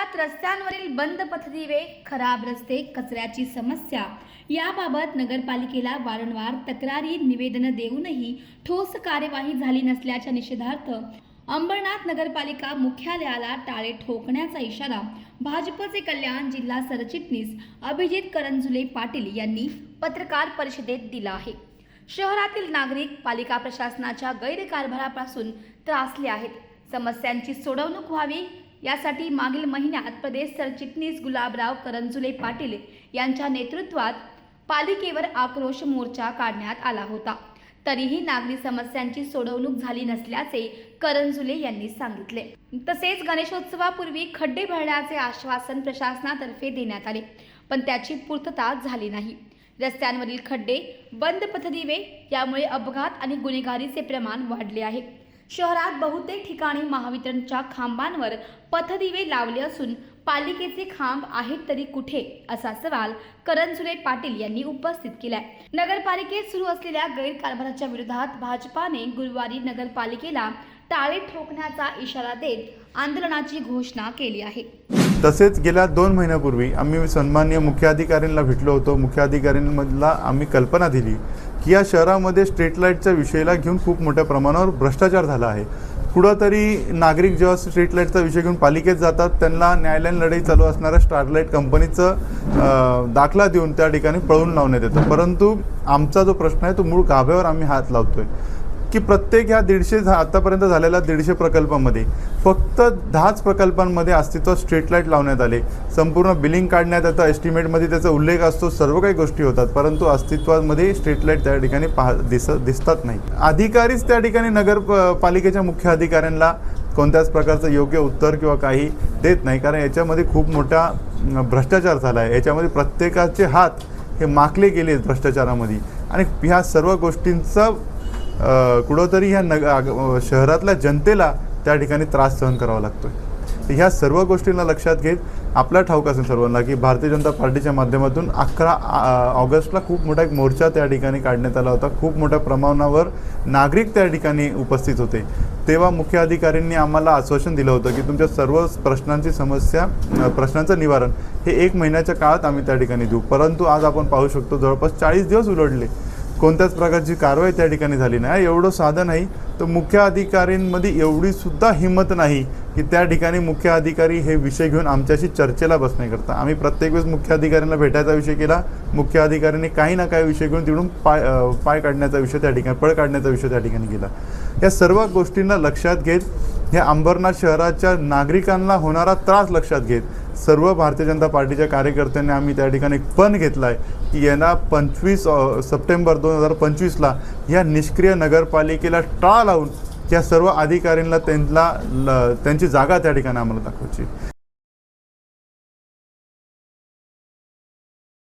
शहरात रस्त्यांवरील बंद पथदिवे खराब रस्ते कचऱ्याची समस्या. याबाबत नगरपालिकेला वारंवार तक्रारी निवेदनं देऊनही ठोस कार्यवाही झाली नसल्याच्या निषेधार्थ अंबरनाथ नगरपालिका मुख्यालयाला टाळे ठोकण्याचा इशारा भाजपचे कल्याण जिल्हा सरचिटणीस अभिजित करंजुले पाटील यांनी पत्रकार परिषदेत दिला आहे. शहरातील नागरिक पालिका प्रशासनाच्या गैरकारभारापासून त्रासले आहेत. समस्यांची सोडवणूक व्हावी यासाठी मागील महिन्यात प्रदेश सरचिटणीस गुलाबराव करंजुले पाटील यांच्या नेतृत्वात पालिकेवर आक्रोश मोर्चा काढण्यात आला होता. तरीही नागरी समस्यांची सोडवणूक झाली नसल्याचे करंजुले यांनी सांगितले. तसेच गणेशोत्सवापूर्वी खड्डे भरण्याचे आश्वासन प्रशासनातर्फे देण्यात आले पण त्याची पूर्तता झाली नाही. रस्त्यांवरील खड्डे बंद पथदिवे यामुळे अपघात आणि गुन्हेगारीचे प्रमाण वाढले आहे. शहरात बहुतेक ठिकाणी महावितरणच्या खांबांवर पथदिवे लावले असून पालिकेचे खांब आहेत तरी कुठे असा सवाल करंजुले पाटील यांनी उपस्थित केलाय. नगरपालिकेत सुरू असलेल्या गैरकारभाराच्या विरोधात भाजपाने गुरुवारी नगरपालिकेला टाळे ठोकण्याचा इशारा देत आंदोलनाची घोषणा केली आहे. तसेच गेल्या दोन महिन्यापूर्वी आम्ही सन्माननीय मुख्याधिकाऱ्यांना भेटलो होतो. मुख्याधिकाऱ्यांमधला आम्ही कल्पना दिली की या शहरामध्ये स्ट्रीट लाईटच्या विषयाला घेऊन खूप मोठ्या प्रमाणावर भ्रष्टाचार झाला आहे. कुठंतरी नागरिक जेव्हा स्ट्रीट लाईटचा विषय घेऊन पालिकेत जातात त्यांना न्यायालयीन लढाई चालू असणाऱ्या स्टारलाईट कंपनीचं दाखला देऊन त्या ठिकाणी पळवून लावण्यात येतं. परंतु आमचा जो प्रश्न आहे तो मूळ गाभ्यावर आम्ही हात लावतोय. की प्रत्येक ह्या दीडशे झा- आतापर्यंत झालेल्या दीडशे प्रकल्पामध्ये फक्त दहाच प्रकल्पांमध्ये अस्तित्वात स्ट्रीट लाइट लावण्यात आले. संपूर्ण बिलिंग काढण्यात येतं एस्टिमेटमध्ये त्याचा उल्लेख असतो सर्व काही गोष्टी होतात परंतु अस्तित्वामध्ये स्ट्रीट लाइट त्या ठिकाणी पाह दिस दिसतात नाही. अधिकारीच त्या ठिकाणी नगर प- पालिकेच्या मुख्य अधिकाऱ्यांना कोणत्याच प्रकारचं योग्य उत्तर किंवा काही देत नाही कारण याच्यामध्ये खूप मोठा भ्रष्टाचार झाला आहे याच्यामध्ये प्रत्येकाचे हात हे माकले गेले आहेत भ्रष्टाचारामध्ये. आणि ह्या सर्व गोष्टींचा कुठंतरी ह्या नग आग- शहरातल्या जनतेला त्या ठिकाणी त्रास सहन करावा लागतोय. आहे ह्या सर्व गोष्टींना लक्षात घेत आपला ठाऊक असेल सर्वांना की भारतीय जनता पार्टीच्या माध्यमातून अकरा ऑगस्टला खूप मोठा एक मोर्चा त्या ठिकाणी काढण्यात आला होता. खूप मोठ्या प्रमाणावर नागरिक त्या ठिकाणी उपस्थित होते. तेव्हा मुख्य अधिकाऱ्यांनी आम्हाला आश्वासन दिलं होतं की तुमच्या सर्व प्रश्नांची समस्या प्रश्नांचं निवारण हे एक महिन्याच्या काळात आम्ही त्या ठिकाणी देऊ. परंतु आज आपण पाहू शकतो जवळपास चाळीस दिवस उलटले. कोणत्याच प्रकारची कारवाई त्या ठिकाणी झाली नाही. एवढं साधं नाही. तर मुख्य अधिकाऱ्यांमध्ये एवढी सुद्धा हिंमत नाही. की त्या ठिकाणी मुख्य अधिकारी हे विषय घेऊन आमच्याशी चर्चेला बसण्याकरता आम्ही प्रत्येक वेळेस मुख्य अधिकाऱ्यांना भेटायचा विषय केला. मुख्य अधिकाऱ्यांनी काही ना काही विषय घेऊन तिकडून पाय पाय काढण्याचा विषय त्या ठिकाणी पळ काढण्याचा विषय त्या ठिकाणी केला. या सर्व गोष्टींना लक्षात घेत ह्या अंबरनाथ शहराच्या नागरिकांना होणारा त्रास लक्षात घेत सर्व भारतीय जनता पार्टीच्या कार्यकर्त्यांनी आम्ही त्या ठिकाणी पण घेतला आहे की यांना पंचवीस सप्टेंबर दोन हजार पंचवीसला या निष्क्रिय नगरपालिकेला टाळा लावून या सर्व अधिकाऱ्यांना त्यांना त्यांची जागा त्या ठिकाणी आम्हाला दाखवायची.